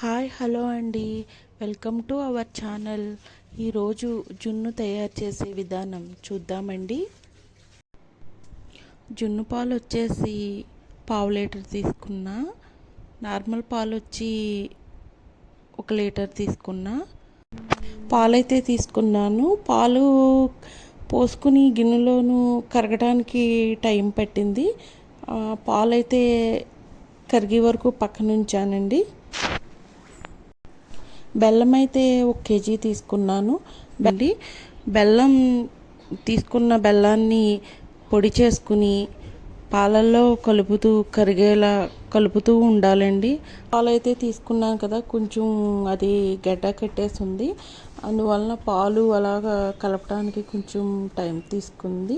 Hi hello అండి. Welcome to our channel. ఈరోజు జున్ను తయారు చేసే విధానం చూద్దామండి. జున్ను పాలు వచ్చేసి పావు లీటర్ తీసుకున్నా నార్మల్ పాలు వచ్చి ఒక లీటర్ తీసుకున్నా. పాలైతే తీసుకున్నాను. పాలు పోసుకుని గిన్నెలోను కరగడానికి టైం పట్టింది. పాలైతే కరిగే వరకు పక్కన ఉంచానండి బెల్లం అయితే ఒక కేజీ తీసుకున్నాను. మళ్ళీ బెల్లం తీసుకున్న బెల్లాన్ని పొడి చేసుకుని పాలల్లో కలుపుతూ కరిగేలా కలుపుతూ ఉండాలండి. పాలైతే తీసుకున్నాను కదా కొంచెం అది గడ్డ కట్టేసింది. అందువలన పాలు అలాగా కలపడానికి కొంచెం టైం తీసుకుంది.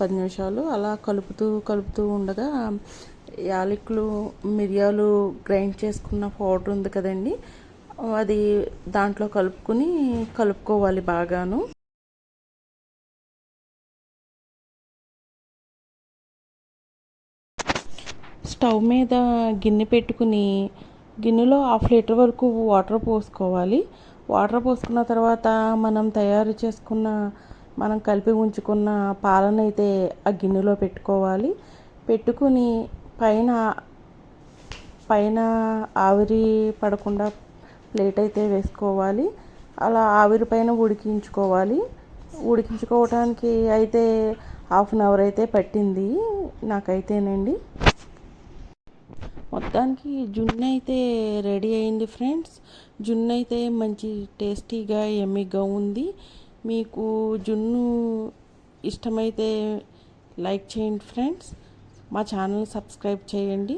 పది నిమిషాలు అలా కలుపుతూ కలుపుతూ ఉండగా యాలకులు మిరియాలు గ్రైండ్ చేసుకున్న పౌడర్ ఉంది కదండి అది దాంట్లో కలుపుకొని కలుపుకోవాలి బాగాను. స్టవ్ మీద గిన్నె పెట్టుకుని గిన్నెలో హాఫ్ లీటర్ వరకు వాటర్ పోసుకోవాలి. వాటర్ పోసుకున్న తర్వాత మనం తయారు చేసుకున్న మనం కలిపి ఉంచుకున్న పాలనైతే ఆ గిన్నెలో పెట్టుకోవాలి. పెట్టుకుని పైన పైన ఆవిరి పడకుండా ప్లేట్ అయితే వేసుకోవాలి. అలా ఆవిరి పైన ఉడికించుకోవాలి. ఉడికించుకోవటానికి అయితే హాఫ్ అన్ అవర్ అయితే పట్టింది నాకైతేనండి. మొత్తానికి జున్ను అయితే రెడీ అయింది ఫ్రెండ్స్. జున్ను అయితే మంచి టేస్టీగా ఎమ్మిగా ఉంది. మీకు జున్ను ఇష్టమైతే లైక్ చేయండి ఫ్రెండ్స్. మా ఛానల్ సబ్స్క్రైబ్ చేయండి.